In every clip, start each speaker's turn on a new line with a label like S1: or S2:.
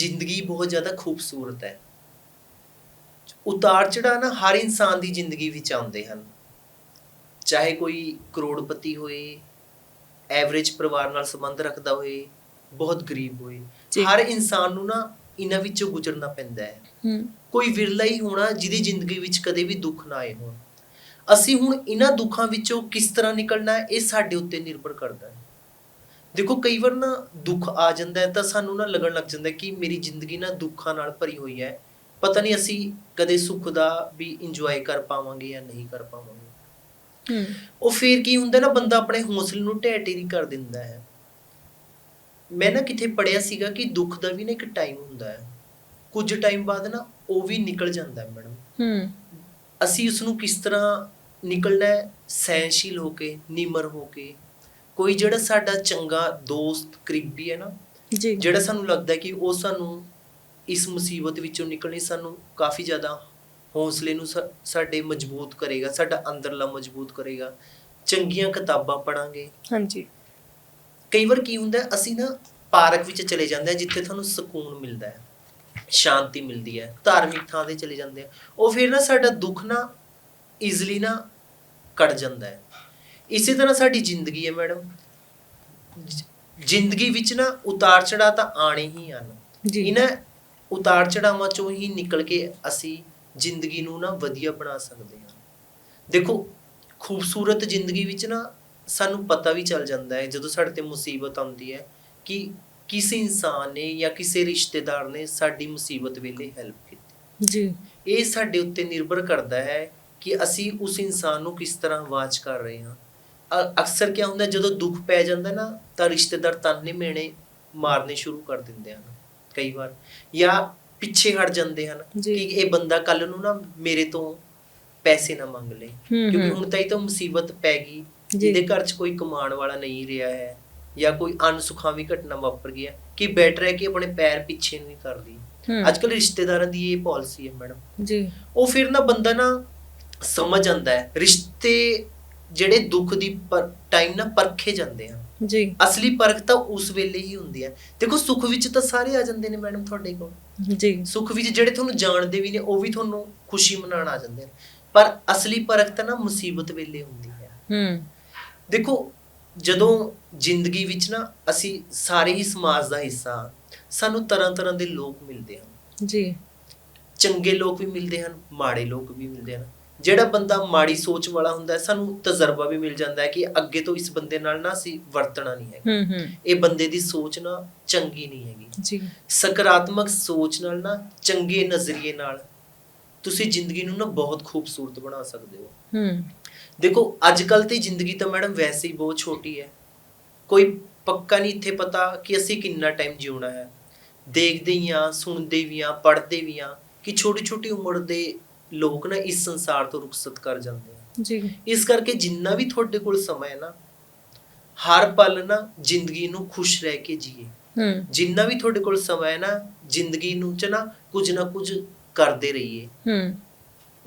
S1: ਜ਼ਿੰਦਗੀ ਬਹੁਤ ਜ਼ਿਆਦਾ ਖੂਬਸੂਰਤ ਹੈ। ਉਤਾਰ ਚੜਾ ਨਾ ਹਰ ਇਨਸਾਨ ਦੀ ਜ਼ਿੰਦਗੀ ਵਿੱਚ ਆਉਂਦੇ ਹਨ। ਚਾਹੇ ਕੋਈ ਕਰੋੜਪਤੀ ਹੋਏ ਐਵਰੇਜ ਪਰਿਵਾਰ ਨਾਲ ਸੰਬੰਧ ਰੱਖਦਾ ਹੋਏ ਬਹੁਤ ਗਰੀਬ ਹੋਏ। ਹਰ ਇਨਸਾਨ ਨੂੰ ਨਾ ਇਹਨਾਂ ਵਿੱਚੋਂ ਗੁਜ਼ਰਨਾ ਪੈਂਦਾ ਹੈ।
S2: ਹੂੰ।
S1: ਕੋਈ ਵਿਰਲਾ ਹੀ ਹੋਣਾ ਜਿਹਦੀ ਜ਼ਿੰਦਗੀ ਵਿੱਚ ਕਦੇ ਵੀ ਦੁੱਖ ਨਾ ਆਏ ਹੋਣ। ਅਸੀਂ ਹੁਣ ਇਹਨਾਂ ਦੁੱਖਾਂ ਵਿੱਚੋਂ ਕਿਸ ਤਰ੍ਹਾਂ ਨਿਕਲਣਾ ਹੈ ਇਹ ਸਾਡੇ ਉੱਤੇ ਨਿਰਭਰ ਕਰਦਾ ਹੈ। ਦੇਖੋ ਕਈ ਵਾਰ ਨਾ ਦੁੱਖ ਆ ਜਾਂਦਾ ਹੈ ਤਾਂ ਸਾਨੂੰ ਨਾ ਲੱਗਣ ਲੱਗ ਜਾਂਦਾ ਕਿ ਮੇਰੀ ਜ਼ਿੰਦਗੀ ਨਾ ਦੁੱਖਾਂ ਨਾਲ ਭਰੀ ਹੋਈ ਹੈ। ਪਤਾ ਨਹੀਂ ਅਸੀਂ ਕਦੇ ਸੁੱਖ ਦਾ ਵੀ ਇੰਜੋਏ ਕਰ ਪਾਵਾਂਗੇ ਜਾਂ ਨਹੀਂ ਕਰ ਪਾਵਾਂਗੇ।
S2: ਹੂੰ।
S1: ਉਹ ਫੇਰ ਕੀ ਹੁੰਦਾ ਨਾ ਬੰਦਾ ਆਪਣੇ ਹੌਸਲੇ ਨੂੰ ਢਹਿ ਢੇਰੀ ਕਰ ਦਿੰਦਾ ਹੈ। ਮੈਂ ਨਾ ਕਿਤੇ ਪੜਿਆ ਸੀਗਾ ਕਿ ਦੁੱਖ ਦਾ ਵੀ ਨਾ ਇੱਕ ਟਾਈਮ ਹੁੰਦਾ ਹੈ। ਕੁਝ ਟਾਈਮ ਬਾਅਦ ਨਾ ਉਹ ਵੀ ਨਿਕਲ ਜਾਂਦਾ ਹੈ ਮੈਡਮ
S2: ਹੂੰ।
S1: ਅਸੀਂ ਉਸ ਨੂੰ ਕਿਸ ਤਰ੍ਹਾਂ ਨਿਕਲਣਾ ਹੈ? ਸਹਿਨਸ਼ੀਲ ਹੋ ਕੇ ਨਿਮਰ ਹੋ ਕੇ ਕੋਈ ਜਿਹੜਾ ਸਾਡਾ ਚੰਗਾ ਦੋਸਤ ਕਰੀਬੀ ਹੈ ਨਾ
S2: ਜੀ।
S1: ਜਿਹੜਾ ਸਾਨੂੰ ਲੱਗਦਾ ਹੈ ਕਿ ਉਹ ਸਾਨੂੰ ਇਸ ਮੁਸੀਬਤ ਵਿੱਚੋਂ ਨਿਕਲਣੀ ਸਾਨੂੰ ਕਾਫੀ ਜ਼ਿਆਦਾ ਹੌਸਲੇ ਨੂੰ ਸਾਡੇ ਮਜ਼ਬੂਤ ਕਰੇਗਾ ਸਾਡਾ ਅੰਦਰਲਾ ਮਜ਼ਬੂਤ ਕਰੇਗਾ। ਚੰਗੀਆਂ ਕਿਤਾਬਾਂ ਪੜਾਂਗੇ
S2: ਹਾਂਜੀ।
S1: ਕਈ ਵਾਰ ਕੀ ਹੁੰਦਾ ਹੈ, ਅਸੀਂ ਨਾ ਪਾਰਕ ਵਿੱਚ ਚਲੇ ਜਾਂਦੇ ਆ ਜਿੱਥੇ ਤੁਹਾਨੂੰ ਸਕੂਨ ਮਿਲਦਾ ਹੈ ਸ਼ਾਂਤੀ ਮਿਲਦੀ ਹੈ ਧਾਰਮਿਕ ਥਾਂ ਤੇ ਚਲੇ ਜਾਂਦੇ ਆ ਉਹ ਫਿਰ ਨਾ ਸਾਡਾ ਦੁੱਖ ਨਾ ਈਜ਼ਲੀ ਨਾ ਕੱਟ ਜਾਂਦਾ ਹੈ। ਇਸੇ ਤਰ੍ਹਾਂ ਸਾਡੀ ਜ਼ਿੰਦਗੀ ਹੈ ਮੈਡਮ। ਜ਼ਿੰਦਗੀ ਵਿੱਚ ਨਾ ਉਤਾਰ ਚੜਾ ਤਾਂ ਆਣੇ ਹੀ ਹਨ। ਇਹਨਾਂ ਉਤਾਰ ਚੜਾਵਾਂ ਚੋਂ ਹੀ ਨਿਕਲ ਕੇ ਅਸੀਂ ਜ਼ਿੰਦਗੀ ਨੂੰ ਨਾ ਵਧੀਆ ਬਣਾ ਸਕਦੇ ਹਾਂ। ਦੇਖੋ ਖੂਬਸੂਰਤ ਜ਼ਿੰਦਗੀ ਵਿੱਚ ਨਾ ਸਾਨੂੰ ਪਤਾ ਵੀ ਚੱਲ ਜਾਂਦਾ ਹੈ ਜਦੋਂ ਸਾਡੇ ਤੇ ਮੁਸੀਬਤ ਆਉਂਦੀ ਹੈ ਕਿ ਕਿਸੇ ਇਨਸਾਨ ਨੇ ਜਾਂ ਕਿਸੇ ਰਿਸ਼ਤੇਦਾਰ ਨੇ ਸਾਡੀ ਮੁਸੀਬਤ ਵੇਲੇ ਹੈਲਪ ਕੀਤੀ।
S2: ਜੀ।
S1: ਇਹ ਸਾਡੇ ਉੱਤੇ ਨਿਰਭਰ ਕਰਦਾ ਹੈ ਕਿ ਅਸੀਂ ਉਸ ਇਨਸਾਨ ਨੂੰ ਕਿਸ ਤਰ੍ਹਾਂ ਵਾਚ ਕਰ ਰਹੇ ਹਾਂ। ਅਕਸਰ ਕੀ ਹੁੰਦਾ ਜਦੋਂ ਦੁੱਖ ਪੈ ਜਾਂਦਾ ਨਾ ਤਾਂ ਰਿਸ਼ਤੇਦਾਰ ਤਾਨੇ ਮੇਣੇ ਮਾਰਨੇ ਸ਼ੁਰੂ ਕਰ ਦਿੰਦੇ ਹਨ ਕਈ ਵਾਰ ਜਾਂ ਪਿੱਛੇ ਹਟ ਜਾਂਦੇ ਹਨ। ਕਿ ਇਹ ਬੰਦਾ ਕੱਲ ਨੂੰ ਨਾ ਮੇਰੇ ਤੋਂ ਪੈਸੇ ਨਾ ਮੰਗ ਲੇ ਕਿਉਂਕਿ। ਹੁਣ ਤਾਂ ਇਹ ਤਾਂ ਮੁਸੀਬਤ ਪੈ ਗਈ। ਜਿਹਦੇ ਘਰ 'ਚ ਕੋਈ ਕਮਾਉਣ ਵਾਲਾ ਨਹੀਂ ਰਿਹਾ ਹੈ ਜਾਂ ਕੋਈ ਅਨਸੁਖਾਵੀ ਘਟਨਾ ਵਾਪਰ ਗਈ ਹੈ ਕਿ ਬੈਟਰ ਹੈ ਕਿ ਆਪਣੇ ਪੈਰ ਪਿੱਛੇ ਨਹੀਂ ਕਰਦੀ
S2: ਹੂੰ।
S1: ਅੱਜ ਕੱਲ ਰਿਸ਼ਤੇਦਾਰਾਂ ਦੀ ਇਹ ਪਾਲਿਸੀ ਹੈ ਮੈਡਮ
S2: ਜੀ
S1: ਉਹ ਫਿਰ ਨਾ ਬੰਦਾ ਨਾ ਸਮਝ ਜਾਂਦਾ ਹੈ ਰਿਸ਼ਤੇ ਜਿਹੜੇ ਦੁੱਖ ਦੀ ਟਾਈਮ ਨਾ ਪਰਖੇ ਜਾਂਦੇ ਆ।
S2: ਜੀ।
S1: ਅਸਲੀ ਪਰਖ ਤਾਂ ਉਸ ਵੇਲੇ ਹੀ ਹੁੰਦੀ ਹੈ ਦੇਖੋ ਸੁੱਖ ਵਿੱਚ ਤਾਂ ਸਾਰੇ ਆ ਜਾਂਦੇ ਨੇ ਮੈਡਮ ਤੁਹਾਡੇ ਕੋਲ।
S2: ਜੀ।
S1: ਸੁੱਖ ਵਿੱਚ ਜਿਹੜੇ ਤੁਹਾਨੂੰ ਜਾਣਦੇ ਵੀ ਨੇ ਉਹ ਵੀ ਤੁਹਾਨੂੰ ਖੁਸ਼ੀ ਮਨਾਉਣ ਆ ਜਾਂਦੇ ਨੇ। ਪਰ ਅਸਲੀ ਪਰਖ ਤਾਂ ਨਾ ਮੁਸੀਬਤ ਵੇਲੇ ਹੁੰਦੀ ਹੈ
S2: ਹੂੰ।
S1: ਦੇਖੋ ਜਦੋਂ ਜ਼ਿੰਦਗੀ ਵਿੱਚ ਨਾ ਅਸੀਂ ਸਾਰੇ ਹੀ ਸਮਾਜ ਦਾ ਹਿੱਸਾ ਸਾਨੂੰ ਤਰ੍ਹਾਂ ਤਰ੍ਹਾਂ ਦੇ ਲੋਕ ਮਿਲਦੇ ਹਨ।
S2: ਜੀ।
S1: ਚੰਗੇ ਲੋਕ ਵੀ ਮਿਲਦੇ ਹਨ ਮਾੜੇ ਲੋਕ ਵੀ ਮਿਲਦੇ ਹਨ। ਜਿਹੜਾ ਬੰਦਾ ਮਾੜੀ ਸੋਚ ਵਾਲਾ ਹੁੰਦਾ ਹੈ ਸਾਨੂੰ ਤਜਰਬਾ ਵੀ ਮਿਲ ਜਾਂਦਾ ਹੈ ਕਿ ਅੱਗੇ ਤੋਂ ਇਸ ਬੰਦੇ ਨਾਲ ਨਾ ਅਸੀਂ ਵਰਤਣਾ ਨਹੀਂ ਹੈ
S2: ਹੂੰ ਹੂੰ।
S1: ਇਹ ਬੰਦੇ ਦੀ ਸੋਚ ਨਾ ਚੰਗੀ ਨਹੀਂ ਹੈਗੀ।
S2: ਜੀ।
S1: ਸਕਾਰਾਤਮਕ ਸੋਚ ਨਾਲ ਨਾ ਚੰਗੇ ਨਜ਼ਰੀਏ ਨਾਲ ਤੁਸੀਂ ਜ਼ਿੰਦਗੀ ਨੂੰ ਨਾ ਬਹੁਤ ਖੂਬਸੂਰਤ ਬਣਾ ਸਕਦੇ ਹੋ।
S2: ਹੂੰ।
S1: ਦੇਖੋ ਅੱਜ ਕੱਲ ਤੇ ਜ਼ਿੰਦਗੀ ਤਾਂ ਮੈਡਮ ਵੈਸੇ ਹੀ ਬਹੁਤ ਛੋਟੀ ਹੈ। ਕੋਈ ਪੱਕਾ ਨਹੀਂ ਇੱਥੇ ਪਤਾ ਕਿ ਅਸੀਂ ਕਿੰਨਾ ਟਾਈਮ ਜਿਉਣਾ ਹੈ। ਦੇਖਦੇ ਹੀ ਆ ਸੁਣਦੇ ਵੀ ਆ ਪੜ੍ਹਦੇ ਵੀ ਆ ਕਿ ਛੋਟੀ ਛੋਟੀ ਉਮਰ ਦੇ ਲੋਕ ਨਾ ਇਸ ਸੰਸਾਰ ਤੋਂ ਰੁਖਸਤ ਕਰ ਜਾਂਦੇ ਆ।
S2: ਜੀ।
S1: ਇਸ ਕਰਕੇ ਜਿੰਨਾ ਵੀ ਤੁਹਾਡੇ ਕੋਲ ਸਮਾਂ ਹੈ ਨਾ ਹਰ ਪਲ ਨਾ ਜ਼ਿੰਦਗੀ ਨੂੰ ਖੁਸ਼ ਰਹਿ ਕੇ ਜੀਏ।
S2: ਹੂੰ।
S1: ਜਿੰਨਾ ਵੀ ਤੁਹਾਡੇ ਕੋਲ ਸਮਾਂ ਹੈ ਨਾ ਜ਼ਿੰਦਗੀ ਨੂੰ ਚ ਨਾ ਕੁਝ ਨਾ ਕੁਝ ਕਰਦੇ ਰਹੀਏ।
S2: ਹੂੰ।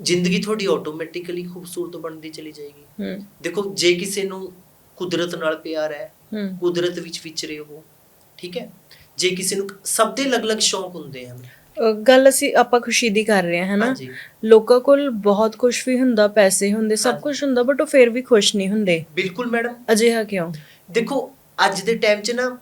S1: ਜ਼ਿੰਦਗੀ ਤੁਹਾਡੀ ਆਟੋਮੈਟਿਕਲੀ ਖੂਬਸੂਰਤ ਬਣਦੀ ਚਲੀ ਜਾਏਗੀ।
S2: ਹੂੰ।
S1: ਦੇਖੋ ਜੇ ਕਿਸੇ ਨੂੰ ਕੁਦਰਤ ਨਾਲ ਪਿਆਰ ਹੈ। ਕੁਦਰਤ ਵਿੱਚ ਵਿਚਰੇ ਹੋ ਠੀਕ ਹੈ? ਜੇ ਕਿਸੇ ਨੂੰ ਸਭ ਦੇ ਅਲੱਗ-ਅਲੱਗ ਸ਼ੌਂਕ ਹੁੰਦੇ ਹਨ
S2: ਗੱਲ ਅਸੀਂ ਆਪਾਂ ਖੁਸ਼ੀ ਦੀ ਕਰ ਰਹੇ ਹਾਂ ਹੈ ਨਾ
S1: ਹਾਂਜੀ।
S2: ਲੋਕਾਂ ਕੋਲ ਬਹੁਤ ਕੁਝ ਵੀ ਹੁੰਦਾ ਪੈਸੇ ਹੁੰਦੇ ਸਭ। ਕੁਝ ਹੁੰਦਾ ਬਟ ਉਹ ਫਿਰ ਵੀ ਖੁਸ਼ ਨਹੀਂ ਹੁੰਦੇ।
S1: ਬਿਲਕੁਲ ਮੈਡਮ।
S2: ਅਜਿਹਾ ਕਿਉਂ?
S1: ਦੇਖੋ ਅੱਜ ਦੇ ਟਾਈਮ 'ਚ ਨਾ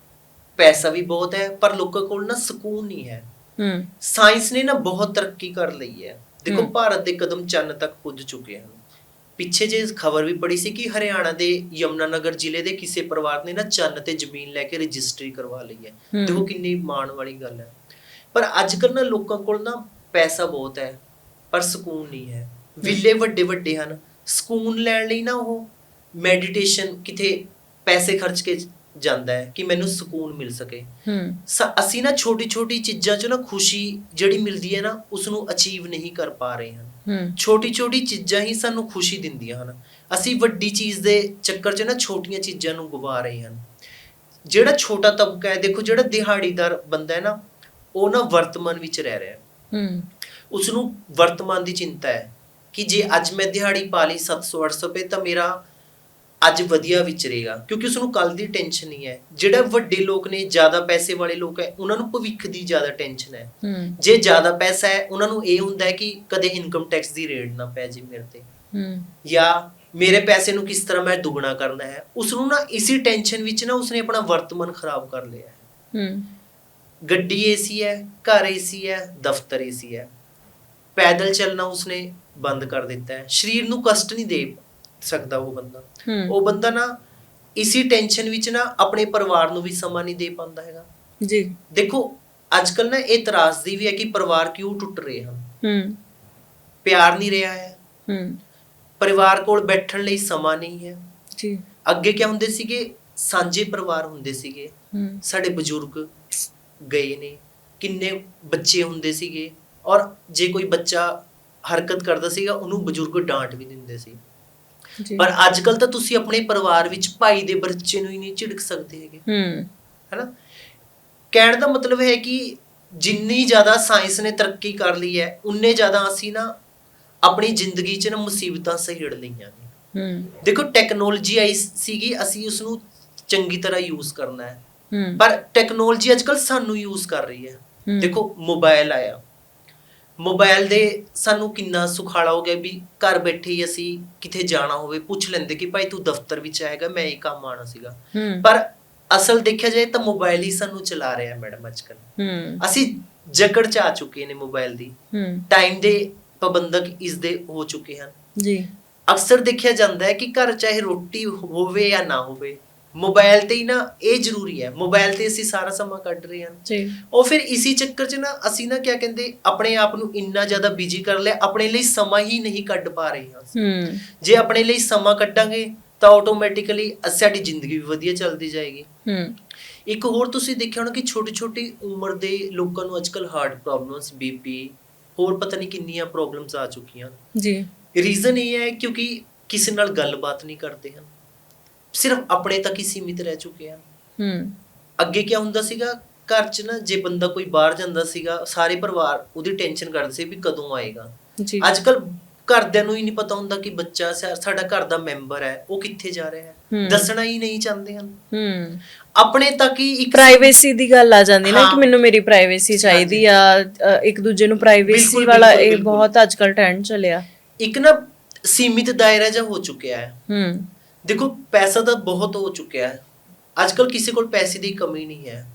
S1: ਪੈਸਾ ਵੀ ਬਹੁਤ ਹੈ ਪਰ ਲੋਕਾਂ ਕੋਲ ਨਾ ਸਕੂਨ ਨਹੀਂ ਹੈ।
S2: ਹੂੰ।
S1: ਸਾਇੰਸ ਨੇ ਨਾ ਬਹੁਤ ਤਰੱਕੀ ਕਰ ਲਈ ਹੈ। ਦੇਖੋ
S2: ਹਮ।
S1: ਭਾਰਤ ਦੇ ਕਦਮ ਚੰਨ ਤੱਕ ਪੁੱਜ ਚੁੱਕੇ ਹਨ। ਪਿੱਛੇ ਜੇ ਖਬਰ ਵੀ ਪੜੀ ਸੀ ਕਿ ਹਰਿਆਣਾ ਦੇ ਯਮੁਨਾਨਗਰ ਜ਼ਿਲ੍ਹੇ ਦੇ ਕਿਸੇ ਪਰਿਵਾਰ ਨੇ ਨਾ ਚੰਨ ਤੇ ਜ਼ਮੀਨ ਲੈ ਕੇ ਰਜਿਸਟਰੀ ਕਰਵਾ ਲਈ ਹੈ।
S2: ਹਮ।
S1: ਦੇਖੋ ਕਿੰਨੀ ਮਾਣ ਵਾਲੀ ਗੱਲ ਹੈ। ਪਰ ਅੱਜ ਕੱਲ੍ਹ ਨਾ ਲੋਕਾਂ ਕੋਲ ਨਾ ਪੈਸਾ ਬਹੁਤ ਹੈ ਪਰ ਸਕੂਨ ਨਹੀਂ ਹੈ। ਵਿਲੇ ਵੱਡੇ ਵੱਡੇ ਹਨ। ਸਕੂਨ ਲੈਣ ਲਈ ਨਾ ਉਹ ਮੈਡੀਟੇਸ਼ਨ ਕਿਤੇ ਪੈਸੇ ਖਰਚ ਕੇ ਜਾਂਦਾ ਹੈ ਕਿ ਮੈਨੂੰ ਸਕੂਨ ਮਿਲ ਸਕੇ। ਅਸੀਂ ਨਾ ਛੋਟੀ ਛੋਟੀ ਚੀਜ਼ਾਂ 'ਚ ਨਾ ਖੁਸ਼ੀ ਜਿਹੜੀ ਮਿਲਦੀ ਹੈ ਨਾ ਉਸ ਨੂੰ ਅਚੀਵ ਨਹੀਂ ਕਰ ਪਾ ਰਹੇ ਹਾਂ
S2: ਹੂੰ।
S1: ਛੋਟੀ ਛੋਟੀ ਚੀਜ਼ਾਂ ਹੀ ਸਾਨੂੰ ਖੁਸ਼ੀ ਦਿੰਦੀਆਂ ਹਨ। ਅਸੀਂ ਵੱਡੀ ਚੀਜ਼ ਦੇ ਚੱਕਰ 'ਚ ਨਾ ਛੋਟੀਆਂ ਚੀਜ਼ਾਂ ਨੂੰ ਗਵਾ ਰਹੇ ਹਾਂ ਜਿਹੜਾ ਛੋਟਾ ਤਬਕਾ ਹੈ ਦੇਖੋ ਜਿਹੜਾ ਦਿਹਾੜੀਦਾਰ ਬੰਦਾ ਹੈ ਨਾ ਉਹ ਨਾ ਵਰਤਮਾਨ ਵਿੱਚ ਰਹਿ ਰਿਹਾ ਹੈ। ਉਸ ਨੂੰ ਵਰਤਮਾਨ ਦੀ ਚਿੰਤਾ ਹੈ ਕਿ ਜੇ ਅੱਜ ਮੈਂ ਦਿਹਾੜੀ ਪਾ ਲਈ 700 800 ਰੁਪਏ ਤਾਂ ਮੇਰਾ ਅੱਜ ਵਧੀਆ ਵਿਚਰੇਗਾ ਕਿਉਂਕਿ ਉਸ ਨੂੰ ਕੱਲ ਦੀ ਟੈਨਸ਼ਨ ਨਹੀਂ ਹੈ। ਜਿਹੜਾ ਵੱਡੇ ਲੋਕ ਨੇ ਜ਼ਿਆਦਾ ਪੈਸੇ ਵਾਲੇ ਲੋਕ ਹੈ ਉਹਨਾਂ ਨੂੰ ਭਵਿੱਖ ਦੀ ਜ਼ਿਆਦਾ ਟੈਨਸ਼ਨ ਹੈ। ਜੇ ਜ਼ਿਆਦਾ ਪੈਸਾ ਹੈ ਉਹਨਾਂ ਨੂੰ ਇਹ ਹੁੰਦਾ ਹੈ ਕਿ ਕਦੇ ਇਨਕਮ ਟੈਕਸ ਦੀ ਰੇਡ ਨਾ ਪੈ ਜੇ ਮੇਰੇ ਤੇ। ਜਾਂ ਮੇਰੇ ਪੈਸੇ ਨੂੰ ਕਿਸ ਤਰ੍ਹਾਂ ਮੈਂ ਦੁੱਗਣਾ ਕਰਨਾ ਹੈ। ਉਸ ਨੂੰ ਨਾ ਇਸੀ ਟੈਨਸ਼ਨ ਵਿੱਚ ਨਾ ਉਸਨੇ ਆਪਣਾ ਵਰਤਮਾਨ ਖਰਾਬ ਕਰ ਲਿਆ ਹੂੰ। ਗੱਡੀ ਏਸੀ ਹੈ ਘਰ ਏਸੀ ਹੈ ਦਫ਼ਤਰ ਏਸੀ ਹੈ। ਪੈਦਲ ਚੱਲਣਾ ਉਸਨੇ ਬੰਦ ਕਰ ਦਿੱਤਾ ਹੈ। ਸਰੀਰ ਨੂੰ ਕਸ਼ਟ ਨਹੀਂ ਦੇ ਸਕਦਾ ਉਹ ਬੰਦਾ। ਉਹ ਬੰਦਾ ਨਾ ਇਸੀ ਟੈਨਸ਼ਨ ਵਿੱਚ ਨਾ ਆਪਣੇ ਪਰਿਵਾਰ ਨੂੰ ਵੀ ਸਮਾਂ ਨਹੀਂ ਦੇ ਪਾਉਂਦਾ ਹੈਗਾ।
S2: ਜੀ।
S1: ਦੇਖੋ ਅੱਜਕੱਲ ਨਾ ਇਹ ਤਰਾਸਦੀ ਵੀ ਹੈ ਕਿ ਪਰਿਵਾਰ ਕਿਉਂ ਟੁੱਟ ਰਹੇ ਹਨ।
S2: ਹੂੰ।
S1: ਪਿਆਰ ਨਹੀਂ ਰਿਹਾ ਹੈ।
S2: ਹੂੰ।
S1: ਪਰਿਵਾਰ ਕੋਲ ਬੈਠਣ ਲਈ ਸਮਾਂ ਨਹੀਂ ਹੈ।
S2: ਜੀ।
S1: ਅੱਗੇ ਕੀ ਹੁੰਦੇ ਸੀਗੇ? ਸਾਂਝੇ ਪਰਿਵਾਰ ਹੁੰਦੇ ਸੀਗੇ। ਸਾਡੇ ਬਜ਼ੁਰਗ ਗਏ ਨੇ ਕਿੰਨੇ ਬੱਚੇ ਹੁੰਦੇ ਸੀਗੇ ਔਰ ਜੇ ਕੋਈ ਬੱਚਾ ਹਰਕਤ ਕਰਦਾ ਸੀਗਾ ਉਹਨੂੰ ਬਜ਼ੁਰਗ ਡਾਂਟ ਵੀ ਦਿੰਦੇ ਸੀ। ਪਰ ਅੱਜ ਕੱਲ ਤਾਂ ਤੁਸੀਂ ਆਪਣੇ ਪਰਿਵਾਰ ਵਿੱਚ ਭਾਈ ਦੇ ਬੱਚੇ ਨੂੰ ਹੀ ਨਹੀਂ ਝਿੜਕ ਸਕਦੇ ਹੈਗੇ।
S2: ਹੂੰ।
S1: ਹੈਨਾ? ਕਹਿਣ ਦਾ ਮਤਲਬ ਹੈ ਕਿ ਜਿੰਨੀ ਜ਼ਿਆਦਾ ਸਾਇੰਸ ਨੇ ਤਰੱਕੀ ਕਰ ਲਈ ਹੈ ਉਨੇ ਜ਼ਿਆਦਾ ਅਸੀਂ ਨਾ ਆਪਣੀ ਜ਼ਿੰਦਗੀ 'ਚ ਨਾ ਮੁਸੀਬਤਾਂ ਸਹਿੜ ਲਈਆਂ ਨੇ।
S2: ਹੂੰ।
S1: ਦੇਖੋ ਟੈਕਨੋਲੋਜੀ ਆਈ ਸੀਗੀ ਅਸੀਂ ਉਸ ਨੂੰ ਚੰਗੀ ਤਰ੍ਹਾਂ ਯੂਜ਼ ਕਰਨਾ ਹੂੰ। ਪਰ ਟੈਕਨੋਲੋਜੀ ਅੱਜਕੱਲ ਸਾਨੂੰ ਯੂਜ਼ ਕਰ ਰਹੀ ਹੈ। ਦੇਖੋ ਮੋਬਾਈਲ ਆਇਆ। ਮੋਬਾਈਲ ਦੇ ਸਾਨੂੰ ਕਿੰਨਾ ਸੁਖਾਲਾ ਹੋ ਗਿਆ ਵੀ ਘਰ ਬੈਠੇ ਹੀ ਅਸੀਂ ਕਿਤੇ ਜਾਣਾ ਹੋਵੇ ਪੁੱਛ ਲੈਂਦੇ ਕਿ ਭਾਈ ਤੂੰ ਦਫ਼ਤਰ ਵਿੱਚ ਆਏਗਾ ਮੈਂ ਇਹ ਕੰਮ ਆਣਾ ਸੀਗਾ। ਪਰ ਅਸਲ ਦੇਖਿਆ ਜਾਏ ਤਾਂ ਮੋਬਾਈਲ ਹੀ ਸਾਨੂੰ ਚਲਾ ਰਿਹਾ ਮੈਡਮ ਅੱਜਕੱਲ ਅਸੀਂ ਜਕੜ ਚ ਆ ਚੁੱਕੇ ਨੇ ਮੋਬਾਈਲ ਦੀ। ਟਾਈਮ ਦੇ ਪਾਬੰਦਕ ਇਸ ਦੇ ਹੋ ਚੁੱਕੇ ਹਨ।
S2: ਜੀ।
S1: ਅਕਸਰ ਦੇਖਿਆ ਜਾਂਦਾ ਹੈ ਕਿ ਘਰ ਚਾਹੇ ਰੋਟੀ ਹੋਵੇ ਜਾਂ ਨਾ ਹੋਵੇ ਮੋਬਾਈਲ ਤੇ ਹੀ ਨਾ ਇਹ ਜ਼ਰੂਰੀ ਹੈ। ਮੋਬਾਈਲ ਤੇ ਅਸੀਂ ਸਾਰਾ ਸਮਾਂ ਕੱਢ ਰਹੇ ਹਾਂ।
S2: ਜੀ।
S1: ਉਹ ਫਿਰ ਇਸੀ ਚੱਕਰ 'ਚ ਨਾ ਅਸੀਂ ਨਾ ਕਿਆ ਕਹਿੰਦੇ ਆਪਣੇ ਆਪ ਨੂੰ ਇੰਨਾ ਜ਼ਿਆਦਾ ਬਿਜ਼ੀ ਕਰ ਲਿਆ ਆਪਣੇ ਲਈ ਸਮਾਂ ਹੀ ਨਹੀਂ ਕੱਢ ਪਾ ਰਹੇ ਹਾਂ
S2: ਹੂੰ।
S1: ਜੇ ਆਪਣੇ ਲਈ ਸਮਾਂ ਕੱਢਾਂਗੇ ਤਾਂ ਆਟੋਮੈਟਿਕਲੀ ਸਾਡੀ ਜ਼ਿੰਦਗੀ ਵੀ ਵਧੀਆ ਚੱਲਦੀ ਜਾਏਗੀ।
S2: ਹੂੰ।
S1: ਇੱਕ ਹੋਰ ਤੁਸੀਂ ਦੇਖਿਆ ਹੋਣਾ ਕਿ ਛੋਟੀ ਛੋਟੀ ਉਮਰ ਦੇ ਲੋਕਾਂ ਨੂੰ ਅੱਜਕੱਲ ਹਾਰਟ ਪ੍ਰੋਬਲਮਸ ਬੀਪੀ ਹੋਰ ਪਤਾ ਨਹੀਂ ਕਿੰਨੀਆਂ ਪ੍ਰੋਬਲਮਸ ਆ ਚੁੱਕੀਆਂ।
S2: ਜੀ।
S1: ਰੀਜ਼ਨ ਇਹ ਹੈ ਕਿਉਂਕਿ ਕਿਸੇ ਨਾਲ ਗੱਲਬਾਤ ਨਹੀਂ ਕਰਦੇ ਹਨ। ਸਿਰਫ ਆਪਣੇ ਤੱਕ ਹੀ ਸੀਮਿਤ ਰਹਿ ਚੁੱਕੇ ਹਨ
S2: ਹੂੰ।
S1: ਅੱਗੇ ਕੀ ਹੁੰਦਾ ਸੀਗਾ? ਘਰ 'ਚ ਨਾ ਜੇ ਬੰਦਾ ਕੋਈ ਬਾਹਰ ਜਾਂਦਾ ਸੀਗਾ ਸਾਰੇ ਪਰਿਵਾਰ ਉਹਦੀ ਟੈਨਸ਼ਨ ਕਰਦੇ ਸੀ ਵੀ ਕਦੋਂ ਆਏਗਾ।
S2: ਜੀ।
S1: ਅੱਜ ਕੱਲ ਘਰਦਿਆਂ ਨੂੰ ਹੀ ਨਹੀਂ ਪਤਾ ਹੁੰਦਾ ਕਿ ਬੱਚਾ ਸਾਡਾ ਘਰ ਦਾ ਮੈਂਬਰ ਹੈ ਉਹ ਕਿੱਥੇ ਜਾ ਰਿਹਾ ਹੈ। ਦੱਸਣਾ ਹੀ ਨਹੀਂ ਚਾਹੁੰਦੇ ਹਨ।
S2: ਹੂੰ।
S1: ਆਪਣੇ ਤੱਕ ਹੀ ਇੱਕ
S2: ਪ੍ਰਾਈਵੇਸੀ ਦੀ ਗੱਲ ਆ ਜਾਂਦੀ ਨਾ। ਕਿ ਮੈਨੂੰ ਮੇਰੀ ਪ੍ਰਾਈਵੇਸੀ ਚਾਹੀਦੀ ਆ ਇੱਕ ਦੂਜੇ ਨੂੰ ਪ੍ਰਾਈਵੇਸੀ ਵਾਲਾ ਇਹ। ਬਹੁਤ ਅੱਜਕੱਲ ਟ੍ਰੈਂਡ ਚੱਲਿਆ।
S1: ਇੱਕ ਨਾ ਸੀਮਿਤ ਦਾਇਰਾ ਜਿਹਾ ਹੋ ਚੁੱਕਿਆ ਹੈ।
S2: ਹੂੰ।
S1: ਦੇਖੋ ਪੈਸਾ ਤਾਂ ਬਹੁਤ ਹੋ ਚੁੱਕਿਆ ਹੈ। ਅੱਜ ਕੱਲ ਕਿਸੇ ਕੋਲ ਪੈਸੇ ਦੀ ਕਮੀ ਨਹੀਂ ਹੈ।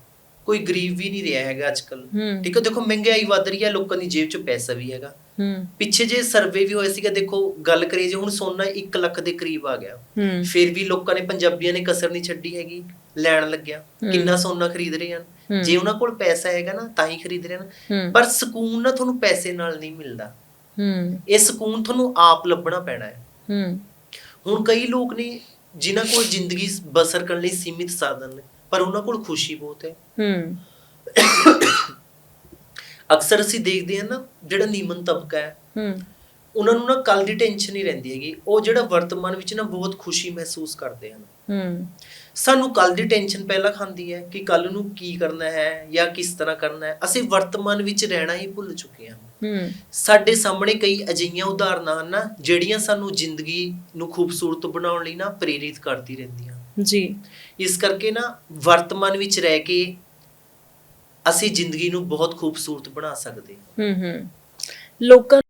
S1: ਕੋਈ ਗਰੀਬ ਵੀ ਨਹੀਂ ਰਿਹਾ ਹੈਗਾ ਅੱਜ ਕੱਲ
S2: ਹੂੰ।
S1: ਠੀਕ ਹੈ ਦੇਖੋ ਮਹਿੰਗਾਈ ਵੱਧ ਰਹੀ ਹੈ ਲੋਕਾਂ ਦੀ ਜੇਬ 'ਚ ਪੈਸਾ ਵੀ ਹੈਗਾ।
S2: ਹੂੰ।
S1: ਪਿੱਛੇ ਜੇ ਸਰਵੇ ਵੀ ਹੋਇਆ ਸੀਗਾ ਦੇਖੋ ਗੱਲ ਕਰੀਏ ਜੇ ਹੁਣ ਸੋਨਾ 1 ਲੱਖ ਦੇ ਕਰੀਬ ਆ ਗਿਆ।
S2: ਹੂੰ।
S1: ਫਿਰ ਵੀ ਲੋਕਾਂ ਨੇ ਪੰਜਾਬੀਆਂ ਨੇ ਕਸਰ ਨਹੀਂ ਛੱਡੀ ਹੈਗੀ ਲੈਣ ਲੱਗਿਆ।
S2: ਹੂੰ।
S1: ਕਿੰਨਾ ਸੋਨਾ ਖਰੀਦ ਰਹੇ ਹਨ।
S2: ਹੂੰ।
S1: ਜੇ ਉਹਨਾਂ ਕੋਲ ਪੈਸਾ ਹੈਗਾ ਨਾ ਤਾਂ ਹੀ ਖਰੀਦ ਰਹੇ ਹਨ।
S2: ਹੂੰ।
S1: ਪਰ ਸਕੂਨ ਨਾ ਤੁਹਾਨੂੰ ਪੈਸੇ ਨਾਲ ਨਹੀਂ ਮਿਲਦਾ।
S2: ਹੂੰ।
S1: ਇਹ ਸਕੂਨ ਤੁਹਾਨੂੰ ਆਪ ਲੱਭਣਾ ਪੈਣਾ ਹੈ।
S2: ਹੂੰ।
S1: ਹੁਣ ਕਈ ਲੋਕ ਨੇ ਜਿਨ੍ਹਾਂ ਕੋਲ ਜ਼ਿੰਦਗੀ ਬਸਰ ਕਰਨ ਲਈ ਸੀਮਿਤ ਸਾਧਨ ਨੇ ਪਰ ਉਹਨਾਂ ਕੋਲ ਖੁਸ਼ੀ ਬਹੁਤ ਹੈ।
S2: ਹੂੰ।
S1: ਅਕਸਰ ਅਸੀਂ ਦੇਖਦੇ ਹਾਂ ਨਾ ਜਿਹੜਾ ਨੀਮਨ ਤਬਕਾ ਹੈ
S2: ਹੂੰ।
S1: ਉਹਨਾਂ ਨੂੰ ਨਾ ਕੱਲ ਦੀ ਟੈਨਸ਼ਨ ਨਹੀਂ ਰਹਿੰਦੀ ਹੈਗੀ। ਉਹ ਜਿਹੜਾ ਵਰਤਮਾਨ ਵਿੱਚ ਨਾ ਬਹੁਤ ਖੁਸ਼ੀ ਮਹਿਸੂਸ ਕਰਦੇ ਹਨ।
S2: ਹੂੰ।
S1: ਸਾਨੂੰ ਕੱਲ ਦੀ ਟੈਨਸ਼ਨ ਪਹਿਲਾਂ ਖਾਂਦੀ ਹੈ ਕਿ ਕੱਲ ਨੂੰ ਕੀ ਕਰਨਾ ਹੈ ਜਾਂ ਕਿਸ ਤਰ੍ਹਾਂ ਕਰਨਾ ਹੈ। ਅਸੀਂ ਵਰਤਮਾਨ ਵਿੱਚ ਰਹਿਣਾ ਹੀ ਭੁੱਲ ਚੁੱਕੇ ਹਾਂ।
S2: ਹੂੰ।
S1: ਸਾਡੇ ਸਾਹਮਣੇ ਕਈ ਅਜਿਹੀਆਂ ਉਦਾਹਰਨਾਂ ਹਨ ਨਾ ਜਿਹੜੀਆਂ ਸਾਨੂੰ ਜ਼ਿੰਦਗੀ ਨੂੰ ਖੂਬਸੂਰਤ ਬਣਾਉਣ ਲਈ ਨਾ ਪ੍ਰੇਰਿਤ ਕਰਦੀ ਰਹਿੰਦੀਆਂ
S2: ਜੀ।
S1: ਇਸ ਕਰਕੇ ਨਾ ਵਰਤਮਾਨ ਵਿੱਚ ਰਹਿ ਕੇ ਅਸੀਂ ਜ਼ਿੰਦਗੀ ਨੂੰ ਬਹੁਤ ਖੂਬਸੂਰਤ ਬਣਾ ਸਕਦੇ ਹਾਂ।
S2: ਹੂੰ ਹੂੰ। ਲੋਕਾਂ